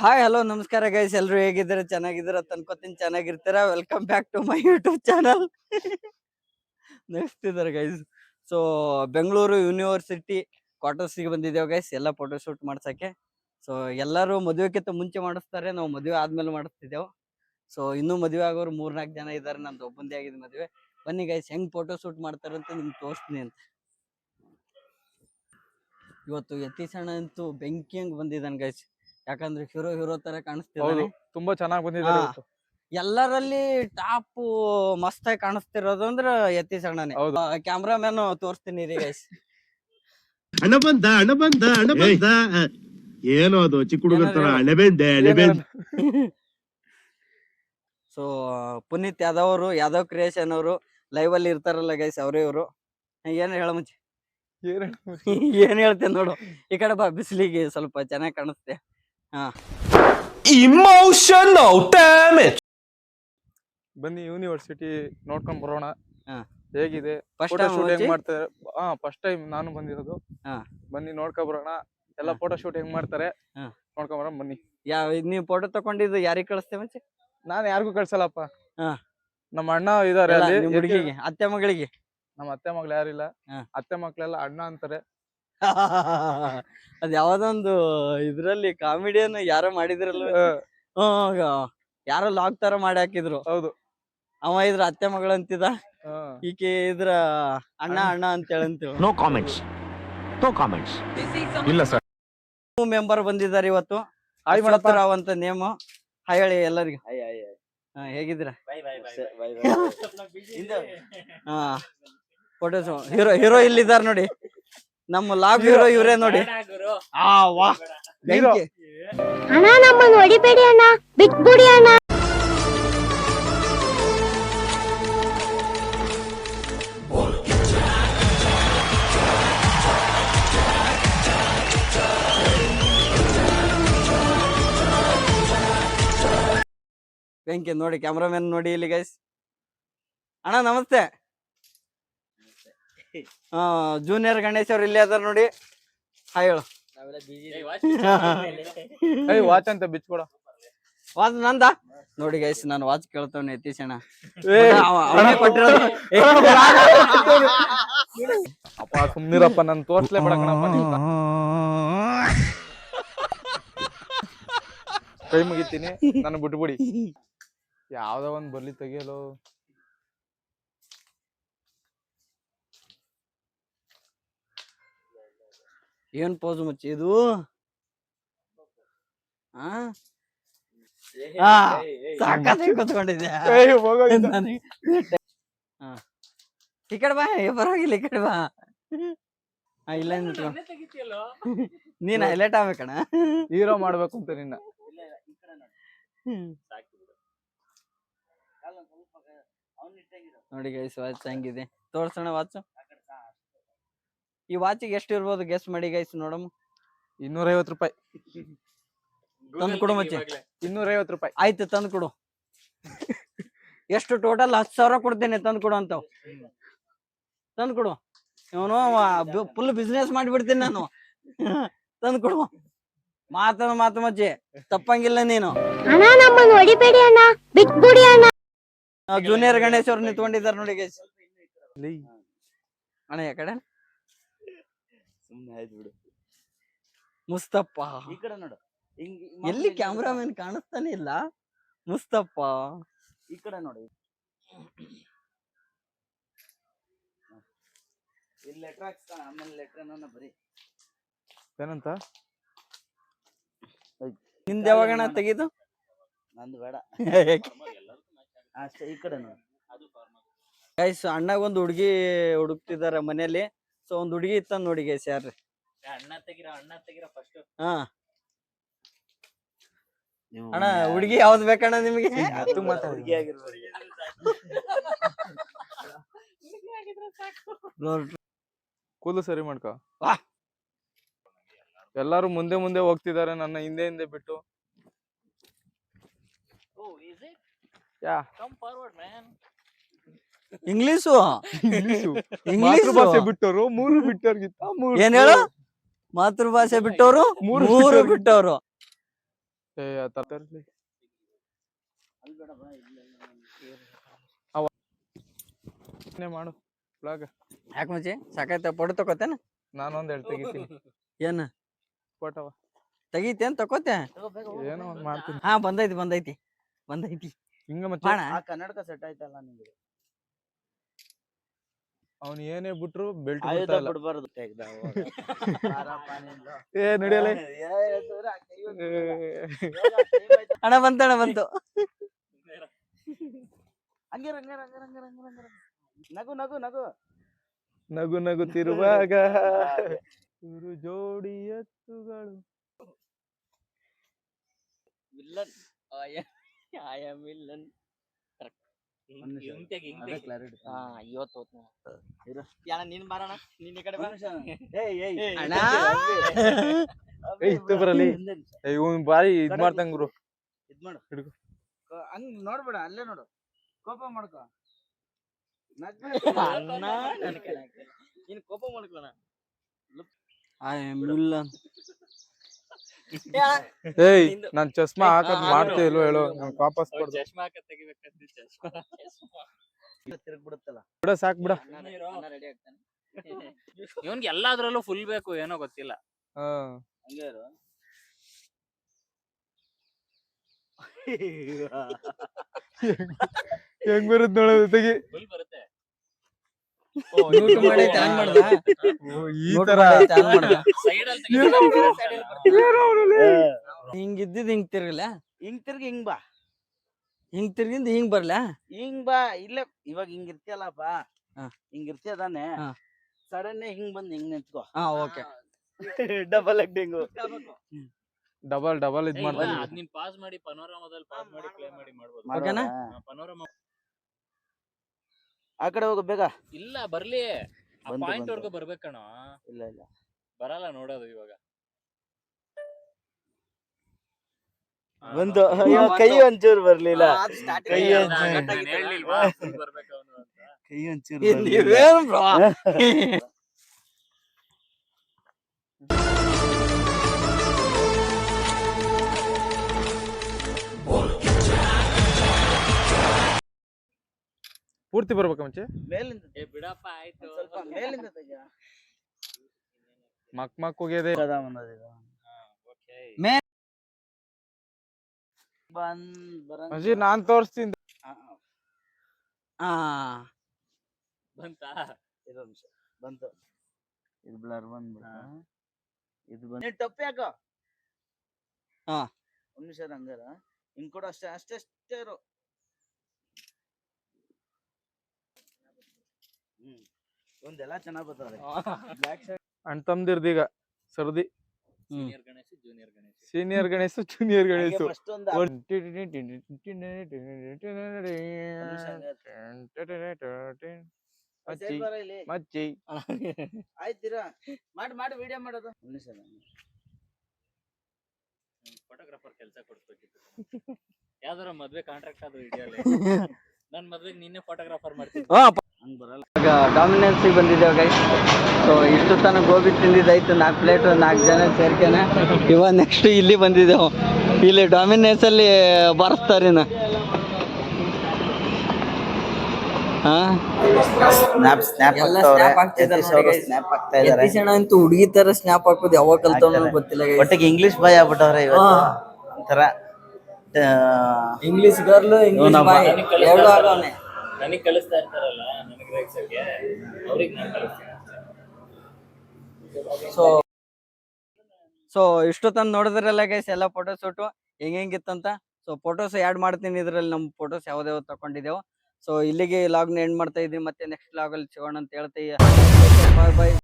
Hi hello ನಮಸ್ಕಾರ guys ಎಲ್ರು ಹೇಗಿದ್ದೀರಾ? ಚೆನ್ನಾಗಿದ್ದೀರಾ? ತನ್ಕೋತೀನಿ ಚೆನ್ನಾಗಿರ್ತೀರಾ? Welcome back to my YouTube channel next ಇದಾರೆ ಗೈಸ್ ಸೊ ಬೆಂಗಳೂರು ಯೂನಿವರ್ಸಿಟಿ ಕ್ವಾರ್ಟರ್ಸಿಗೆ ಬಂದಿದ್ದೇವೆ ಗೈಸ್ ಎಲ್ಲ ಫೋಟೋ ಶೂಟ್ ಮಾಡ್ಸೋಕ್ಕೆ. ಸೊ ಎಲ್ಲರೂ ಮದುವೆಕ್ಕಿಂತ ಮುಂಚೆ ಮಾಡಿಸ್ತಾರೆ. ನಾವು ಮದುವೆ ಆದ್ಮೇಲೆ ಮಾಡಿಸ್ತಿದ್ದೆವು. ಸೊ ಇನ್ನೂ ಮದುವೆ ಆಗೋರು ಮೂರ್ನಾಲ್ಕು ಜನ ಇದ್ದಾರೆ. ನಮ್ದು ಒಬ್ಬಂದೇ ಆಗಿದೆ ಮದುವೆ. ಬನ್ನಿ ಗೈಸ್ ಹೆಂಗ್ ಫೋಟೋ ಶೂಟ್ ಮಾಡ್ತಾರಂತ ನಿಮ್ಗೆ ತೋರಿಸ್ತೀನಿ ಅಂತ. ಇವತ್ತು ಯತೀಸಣ್ಣ ಅಂತೂ ಬೆಂಕಿ ಹಂಗೆ ಬಂದಿದ್ದಾನೆ ಗೈಸ್ ಯಾಕಂದ್ರೆ ಹೀರೋ ಹೀರೋ ತರ ಕಾಣಿಸ್ತಿದೆ ಕಾಣಿಸ್ತಿದ್ದಾನೆ ತುಂಬಾ ಚೆನ್ನಾಗಿ ಬಂದಿದೆ ಇವತ್ತು. ಎಲ್ಲರಲ್ಲಿ ಟಾಪ್ ಮಸ್ತಾಗಿ ಕಾಣಿಸ್ತಿರೋದು ಅಂದ್ರ ಯತೀಶ್ ಅಣ್ಣನೇ. ಹೌದು. ಕ್ಯಾಮ್ರಾಮ್ಯಾನ್ ತೋರಿಸ್ತೀನಿ ರೀ ಗೈಸ್ ಹಣ ಬಂದ ಹಣ ಬಂದ ಹಣ ಬಂದ. ಏನೋ ಅದು ಚಿಕ್ಕ ಹುಡುಗರ ತರ ಏನಾದ್ರು ಹಣೆ ಬೆಂದೆ ಹಣೆ ಬೆಂದೆ ಸೊ ಪುನೀತ್ ಯಾದವ್ ಅವರು ಯಾದವ್ ಕ್ರಿಯೇಷನ್ ಅವರು ಲೈವ್ ಅಲ್ಲಿ ಇರ್ತಾರಲ್ಲ ಗೈಸ್ ಅವರೇ ಇವರು. ಏನ್ ಹೇಳ ಮುಂಚೆ? ಏನ್ ಹೇಳ್ತೇನೆ ನೋಡು. ಈ ಕಡೆ ಬಾ ಬಿಸಿಲಿಗೆ ಸ್ವಲ್ಪ ಚೆನ್ನಾಗಿ ಕಾಣಿಸ್ತೆ. Emotional ಡ್ಯಾಮೇಜ್ ಬನ್ನಿ ಯೂನಿವರ್ಸಿಟಿ ನೋಡ್ಕೊಂಡ್ ಬರೋಣ. ಹೇಗಿದೆ? ಫಸ್ಟ್ ಫೋಟೋ ಶೂಟ್ ಹೆಂಗ್ ಮಾಡ್ತಾರೆ ಹಾ ಫಸ್ಟ್ ಟೈಮ್ ನಾನು ಬಂದಿರೋದು. ಹಾ. ಬನ್ನಿ ನೋಡ್ಕೊಂಡ್ ಬರೋಣ. ಎಲ್ಲ. ಫೋಟೋ ಶೂಟ್ ಹೆಂಗ್ ಮಾಡ್ತಾರೆ. ನೋಡ್ಕೊಂಡ್ ಬರೋಣ ಬನ್ನಿ. ಯಾವ ನೀವು ಫೋಟೋ ತಕೊಂಡಿದ್ದು ಯಾರಿಗೆ ಕಳಿಸ್ತೇವೆ ಮುಂಚೆ ನಾನ್ ಯಾರಿಗೂ ಕಳ್ಸಲ್ಲಪ್ಪ. ಹಾ. ನಮ್ಮ ಅಣ್ಣ ಇದಾರೆ ಅಲ್ಲಿ ಹುಡುಗಿಗೆ ಅತ್ತೆ ಮಗಳಿಗೆ. ನಮ್ಮ ಅತ್ತೆ ಮಗಳು ಯಾರಿಲ್ಲ. ಅತ್ತೆ ಮಕ್ಳೆಲ್ಲ ಅಣ್ಣ ಅಂತಾರೆ. ಅದ್ ಯಾವ್ದೊಂದು ಇದ್ರಲ್ಲಿ ಕಾಮಿಡಿಯನ್ ಯಾರೋ ಮಾಡಿದ್ರಲ್ಲ ಹ್ಮ್ ಯಾರೋ ಲಾಕ್ ತರ ಮಾಡಿ ಹಾಕಿದ್ರು. ಹೌದು. ಅವ ಇದ್ರ ಅತ್ತೆ ಮಗಳು ಅಂತಿದ. ಈಕೆ ಇದ್ರ ಅಣ್ಣ ಅಣ್ಣ. ಅಂತ ಹೇಳಂತೀವ. ನೋ ಕಾಮೆಂಟ್ಸ್ No ಕಾಮೆಂಟ್ಸ್ ಇಲ್ಲ ಸರ್. ಮೆಂಬರ್ ಬಂದಿದ್ದಾರೆ ಇವತ್ತು. ಹಾಯ್ ಮಾಡಪ್ಪ ಅಂತ ನೇಮ್. ಹಾಯ್ ಹೇಳಿ ಎಲ್ಲರಿಗೂ. ಹಾ ಹೇಗಿದ್ದೀರಾ? ಹಾ. ಫೋಟೋಸ್ ಹೀರೋ ಹೀರೋ ಇಲ್ಲಿದ್ದಾರೆ ನೋಡಿ. ನಮ್ಮ ಲಾಗ್ ಇರೋ ಇವರೇ ನೋಡಿ. ಆ ವಾ. ಬೆಂಕಿ. ಅಣ್ಣ ನಮ್ಮನ್ನ ಹೊಡಿಬೇಡಿ ಅಣ್ಣ. ಬಿಟ್ಬಿಡಿ ಅಣ್ಣ. ಬೆಂಕಿ ನೋಡಿ ಕ್ಯಾಮ್ರಾಮನ್ ನೋಡಿ ಇಲ್ಲಿ ಗೈಸ್ ಅಣ್ಣ ನಮಸ್ತೆ. ಜೂನಿಯರ್ ಗಣೇಶ್ ಅವ್ರು ಇಲ್ಲೇ ಅದಾರ ನೋಡಿ. ಹಾಯ್ ಹೇಳು. ಏಯ್ ವಾಚ್ ಅಂತ ಬಿಚ್ಕೊಡ. ವಾಚ್ ನಂದ? ನೋಡಿ ಗೈಸ್ ನಾನು ವಾಚ್ ಕೇಳ್ತವ್ನೆ ಯತೀಶಣ್ಣ ಅವನೇ ಕೊಟ್ಟಿರೋದು. ಅಪ್ಪ ಸುಮ್ನಿರಪ್ಪ ನನ್ ತೋರ್ಸ್ಲೇ ಬಿಡಕಣಪ್ಪ. ಕೈ ಮುಗಿತೀನಿ ನಾನು ಬಿಟ್ಬಿಡಿ. ಯಾವ್ದೋ ಒಂದ್ ಬರ್ಲಿ ತೆಗಿಯಲು. ಏನ್ ಪೋಸ್ ಮುಚ್ಚಿ? ಇದು? ಕೂತ್ಕೊಂಡಿದ್ದೆ ಏಯ್, ಹೋಗೋ ಇಂದ. ಹಾ. ಈ ಕಡೆ ಬಾ ಪರವಾಗಿಲ್ಲ ಈ ಕಡೆ ಬಾ. ಇಲ್ಲ. ನೀನ್ ಹೈಲೈಟ್ ಆಗ್ಬೇಕಣ ಹೀರೋ ಮಾಡ್ಬೇಕು ಅಂತ ನಿನ್ನ. ನೋಡಿ. ಗೈಸ್ ವಾಚ್ ಹಂಗಿದೆ. ತೋರ್ಸೋಣ ವಾಚ್ ಈ ವಾಚಿಗೆ ಎಷ್ಟು ಇರ್ಬೋದು ಗೆಸ್ ಮಾಡಿ ಗೈಸ್ ನೋಡಮ್ಮ. ಇನ್ನೂರೈವತ್ ರೂಪಾಯಿ. ತಂದು ಕೊಡು ಮಚ್ಚಿ. ಇನ್ನೂರೈವತ್ತು ರೂಪಾಯಿ. ಆಯ್ತು ತಂದು ಕೊಡು. ಎಷ್ಟು ಟೋಟಲ್ ಹತ್ತು ಸಾವಿರ ಕೊಡ್ತೇನೆ ತಂದು ಕೊಡು ಅಂತಾವ್ ತಂದು ಕೊಡು. ಇವನು ಫುಲ್ ಬಿಸ್ನೆಸ್ ಮಾಡಿಬಿಡ್ತೀನಿ ನಾನು. ತಂದು ಕೊಡು. ಮಾತನ ಮಾತು ಮಜ್ಜಿ. ತಪ್ಪಂಗಿಲ್ಲ ನೀನು. ಅಣ್ಣ ನಮ್ಮನ್ನು ಹೊಡಿಬೇಡಿ ಅಣ್ಣ. ಬಿಟ್ಬಿಡಿ ಅಣ್ಣ. ಜೂನಿಯರ್ ಗಣೇಶ್ ಅವ್ರು ನಿಂತ್ಕೊಂಡಿದ್ದಾರೆ ನೋಡಿ ಗೈಸ್ ಅಣ್ಣ ಯಾ ಕಡೆ? ಸುಮ್ನೆ ಆಯ್ತು ಬಿಡು ಮುಸ್ತಪ್ಪ ಈ ಕಡೆ ನೋಡು. ಹಿಂಗ್ ಎಲ್ಲಿ ಕ್ಯಾಮ್ರಾಮನ್ ಕಾಣಿಸ್ತಾನೆ ಇಲ್ಲ? ಮುಸ್ತಪ್ಪ ಈ ಕಡೆ ನೋಡು. ಇಲ್ಲಿ ಲೆಟ್ರ್ ಹಾಕ್ಸ್ತಾ ಆಮೇಲೆ ಲೆಟರ್ ನನ್ನ ಬರೀ. ಏನಂತ ನಿಂದ ಯಾವಾಗಣ ತೆಗೀದು? ನಂದು ಬೇಡ. ಅಷ್ಟೇ ಈ ಕಡೆ ನೋಡು. ಗೈಸ್ ಅಣ್ಣಗೊಂದು ಹುಡುಗಿ ಹುಡುಕ್ತಿದ್ದಾರೆ ಹುಡುಕ್ತಿದಾರ ಮನೇಲಿ ಸೊ ಒಂದ್ ಹುಡುಗಿ ಇತ್ತ ನೋಡಿ ಗೈಸ್ ಯಾರ್ರಿ? ಅಣ್ಣ ತೆಗಿರ ಅಣ್ಣ ತೆಗಿರ ಫಸ್ಟ್ ಹಾ. ಅಣ್ಣ ಹುಡುಗಿ ಯಾವ್ದ್ ಬೇಕಣ್ಣ ನಿಮ್ಗೆ? ಅದು. ಹುಡುಗಿ ಆಗಿರ್ಬೋದು ಕೂದಲು ಸರಿ ಮಾಡ್ಕ. ಎಲ್ಲಾರು ಮುಂದೆ ಮುಂದೆ ಹೋಗ್ತಿದ್ದಾರೆ ನನ್ನ ಹಿಂದೆ ಹಿಂದೆ ಬಿಟ್ಟು. ಯಾ. ಇಂಗ್ಲಿಷು ಇಂಗ್ಲಿಷು ಇಂಗ್ಲಿಷ್ ಮಾತೃಭಾಷೆ ಬಿಟ್ಟವರು ಮೂರು ಬಿಟ್ಟವ್ರಿಗಿಂತ ಮೂರು ಏನ್ ಹೇಳು? ಮಾತೃಭಾಷೆ ಬಿಟ್ಟವರು ಮೂರು ಬಿಟ್ಟವರು. ಮಾಡು ಬ್ಲಾಗ್ ಯಾಕೆ ಮುಂಚೆ ಸಾಕಾಯ್ತ ಫೋಟೋ ತಗೋತೇನ? ನಾನೊಂದ್ ಹೇಳಿ ತೆಗಿತೀನಿ. ಏನ? ಫೋಟೋವ ತೆಗಿತೇನ್ ತಕೋತೆ ಏನೋ ಒಂದ್ ಮಾಡ್ತೀನಿ. ಹಾ ಬಂದೈತಿ ಬಂದೈತಿ ಬಂದೈತಿ. ಹಿಂಗ ಮತ್ತೆ ಕನ್ನಡಕ ಸೆಟ್ ಆಯ್ತಲ್ಲ ನಿಂಗೆ. ಅವ್ನ್ ಏನೇ ಬಿಟ್ರು ಬೆಲ್ಟ್ ಆಯುಧ ಬಿಡ್ಬಾರ್ದು ತೆಗ್ದ. ಏ ನಡಿಯಲ್ಲ. ಅಣ್ಣ ಬಂತ ಅಣ್ಣ ಬಂತು. ಹಂಗೆ ರಂಗ ರಂಗ ರಂಗ ರಂಗ ಹಂಗೆ ನಗು ನಗು ನಗು. ನಗು ನಗುತ್ತಿರುವಾಗ ಇವರು ಜೋಡಿ ಎತ್ತುಗಳು. ವಿಲ್ಲನ್ ಐ ಆಮ್ ವಿಲ್ಲನ್ ಇತ್ತು ಬರಲಿ ಇವ್ನ್ ಬಾರಿ ಇದ್ ಮಾಡ್ತಂಗ ಗುರು. ಇದ್ ಮಾಡು. ಹಿಡ್ಕೊ. ಹಂಗ್ ನೋಡ್ಬೇಡ ಅಲ್ಲೇ ನೋಡು. ಕೋಪ ಮಾಡ್ಕೊ. ಅಣ್ಣ ನನ್ ಕೋಪ ಮಾಡ್ಕೋಣ ಐ ಆಮ್ ವಿಲ್ಲನ್ ಏಯ್. ನಾನ್ ಚಸ್ಮಾ ಹಾಕದ್ ಮಾಡ್ತೇ ಇಲ್ವೋ ಹೇಳು ನಂಗ್ ವಾಪಸ್ ಕೊಡ್ದು ಚಶ್ಮಾ ಹಾಕ ತೆಗಿಬೇಕಂತ ಚಶ್ಮಾ ತಿರುಗ್ ಬಿಡುತ್ತಲ್ಲ ಬಿಡ ಸಾಕ್ ಬಿಡ. ರೆಡಿ ಆಗ್ತಾನೆ. ಇವನ್ಗೆ ಎಲ್ಲಾದ್ರಲ್ಲೂ ಫುಲ್ ಬೇಕು ಏನೋ ಗೊತ್ತಿಲ್ಲ. ಹಾ. ಹಂಗೆ ಇರು ಹೆಂಗ್ ಬರುತ್ತೆ ನೋಡೋದು ತೆಗಿ ಫುಲ್ ಬರುತ್ತೆ ಮ್ಯೂಟ್ ಮಾಡೈತೆ ಆನ್ ಮಾಡ್ದ ಓ, ಈ ತರ. ಆನ್ ಮಾಡ್ದ? ಸೈಡ್ ಅಲ್ಲಿ ಏನೋ ಅವ್ನಲ್ಲಿ. ಹಿಂಗ್ ಇದ್ದಿದ್ ಹಿಂಗ್ ತಿರ್ಗಲ? ಹಿಂಗ್ ತಿರ್ಗಿ ಹಿಂಗ್ ಬಾ. ಹಿಂಗ್ ತಿರ್ಗಿಂದ ಹಿಂಗ್ ಬರ್ಲ? ಹಿಂಗ್ ಬಾ ಇಲ್ಲ ಇವಾಗ ಹಿಂಗ್ ಇರ್ತಿಯಲ್ಲಪ್ಪ. ಬಾ ಹಿಂಗ್ ಇರ್ತಿಯದಾನೆ ಹಾ. ಸಡನ್ ಹಿಂಗ್ ಬಂದ್ ಹಿಂಗ್ ನಿಂತ್ಕೋ. ಹಾ okay. Double acting double double ಇದ್ ಮಾಡ್ತೀನಿ ಮಾಡ್ತಾನೆ. ನೀನ್ ಪಾಸ್ ಮಾಡಿ ಪನೋರಮದಲ್ಲಿ ಪಾಸ್ ಮಾಡಿ ಪ್ಲೇ ಮಾಡಿ ಮಾಡ್ಬೋದು. ಓಕೆನಾ? ಪನೋರಮ ಆ ಕಡೆ ಹೋಗು ಬೇಗ. ಇಲ್ಲ ಬರ್ಲಿ. ಆ ಬಂತು, ಪಾಯಿಂಟ್ ಬಂತು. ವರ್ಗು ಬರ್ಬೇಕಣ ಇಲ್ಲ ಇಲ್ಲ. ಬರಲ್ಲ ನೋಡೋದು ಇವಾಗ. ಆ, ಬಂತು. ಕೈ ಒಂಚೂರು ಬರ್ಲಿಲ್ಲ. ಕೈ ಒಂಚೂರು. ನಾನ್ ಹೇಳ್ಲಿಲ್ವಾ? ಬರ್ಬೇಕು ಅವ್ನು ಅಂತ. ಕೈ ಒಂಚೂರು ಬರ್ಲಿಲ್ಲ. ನೀವೇನ್ ಪೂರ್ತಿ ಬರ್ಬೇಕ ಮುಂಚೆ? ಮೇಲಿಂದ ಏ ಬಿಡಪ್ಪ ಆಯ್ತು. ಸ್ವಲ್ಪ ಮೇಲಿಂದ ತೆಗಿಯ. ಮಕ್ ಮಕ್ ಹೋಗ್ಯದೆ. Okay. ಬಂದ್ ಬರಂಗ್ ಅಜ್ಜಿ ನಾನ್ ತೋರಿಸ್ತೀನಿ. ಆ, ಆ. ಬಂತಾ? ಇರು ಒಂದ್ ನಿಮಿಷ. ಬಂತು. ಇದು ಬ್ಲರ್ ಬಂದ್ಬಿಡ ಇದು ಬಂದ್ ನೀನ್ ಟಪ್ಪಿ ಹಾಕೋ. ಹಾ. ಒಂದ್ ನಿಮಿಷ ಇರು ಹಂಗಾರ. ಹಿಂಗ್ ಕೂಡ ಅಷ್ಟೇ ಅಷ್ಟೇ ಅಷ್ಟೇ ಇರು. ಒಂದೆಲ್ಲ ಚೆನ್ನಾಗಿ ಬರ್ತದೆ. ಬ್ಲಾಕ್ ಶರ್ಟ್ ಅಣ್ಣ ತಮ್ದಿರ್ದೀಗ ಸರ್ದಿ. Senior Ganesh junior Ganesh. Senior Ganesha junior Ganesha. First ಒಂದು ಮಚ್ಚಿ. ಮಚ್ಚಿ ಆಯ್ತೀರಾ ಮಾಡಿ ಮಾಡಿ ವಿಡಿಯೋ ಮಾಡೋದು. ಫೋಟೋಗ್ರಾಫರ್ ಕೆಲಸ ಕೊಡ್ಸ್ಬೇಕಿತ್ತು. ಯಾವ್ದಾರ ಮದ್ವೆ ಕಾಂಟ್ರಾಕ್ಟ್ ಆದ್ರೂ ಹಿಡಿಯಲ್ಲ ನನ್ ಮದ್ವೆಗ್ ನಿನ್ನೆ ಫೋಟೋಗ್ರಾಫರ್ ಮಾಡ್ತೀನಿ ಈಗ ಡಾಮಿನೆನ್ಸಿಗೆ ಬಂದಿದ್ದೇವೆ ಗೈಸ್ ಸೊ ಇಷ್ಟು ತನಕ ಗೋಬಿ ತಿಂದಿದ್ದಾಯ್ತು ನಾಲ್ಕು ಪ್ಲೇಟ್ ನಾಲ್ಕು ಜನ ಸೇರ್ಕೇನೆ. ಇವಾಗ ನೆಕ್ಸ್ಟ್ ಇಲ್ಲಿ ಬಂದಿದ್ದೆವು. ಇಲ್ಲಿ ಡಾಮಿನೆನ್ಸ್ ಅಲ್ಲಿ ಬಾರಿಸ್ತಾರಿನ ಅಂತೂ ಹುಡುಗಿ ತರ ಸ್ನಾಪ್ ಹಾಕೋದು ಯಾವಾಗ ಕಲ್ತವ್ ಗೊತ್ತಿಲ್ಲ. ಒಟ್ಟಿಗೆ ಇಂಗ್ಲಿಷ್ ಬಾಯ್ ಆಗ್ಬಿಟ್ಟವ್ರೆ ಇವತ್ತು. ಒಂಥರ ಇಂಗ್ಲಿಷ್ ಗರ್ಲ್ ಇಂಗ್ಲಿಷ್ ಬಾಯ್ ಎರಡು ಆಗವನೆ ನನಗ್ ಕಳಿಸ್ತಾ ಇರ್ತಾರಲ್ಲ, ನನಗೆ ರೇಗ್ಸಕ್ಕೆ ಅವ್ರಿಗೆ ನಾನು ಕಳಿಸ್ತೀನಿ ಸೊ ಸೊ ಇಷ್ಟು ತಂದು ನೋಡಿದ್ರಲ್ಲ ಗೈಸ್ ಎಲ್ಲ ಫೋಟೋ ಶೂಟು ಹೆಂಗ್ ಹೆಂಗಿತ್ತಂತ ಸೊ ಫೋಟೋಸ್ ಆ್ಯಡ್ ಮಾಡ್ತೀನಿ ಇದರಲ್ಲಿ ನಮ್ಮ ಫೋಟೋಸ್ ಯಾವ್ದಾವ್ ತಗೊಂಡಿದ್ದೇವೆ ಸೊ ಇಲ್ಲಿಗೆ ಲಾಗ್ನ ಎಂಡ್ ಮಾಡ್ತಾ ಇದ್ದೀವಿ ಮತ್ತೆ ನೆಕ್ಸ್ಟ್ ಲಾಗಲ್ಲಿ ಸಿಗೋಣ ಅಂತ ಹೇಳ್ತೀವಿ ಬಾಯ್ ಬಾಯ್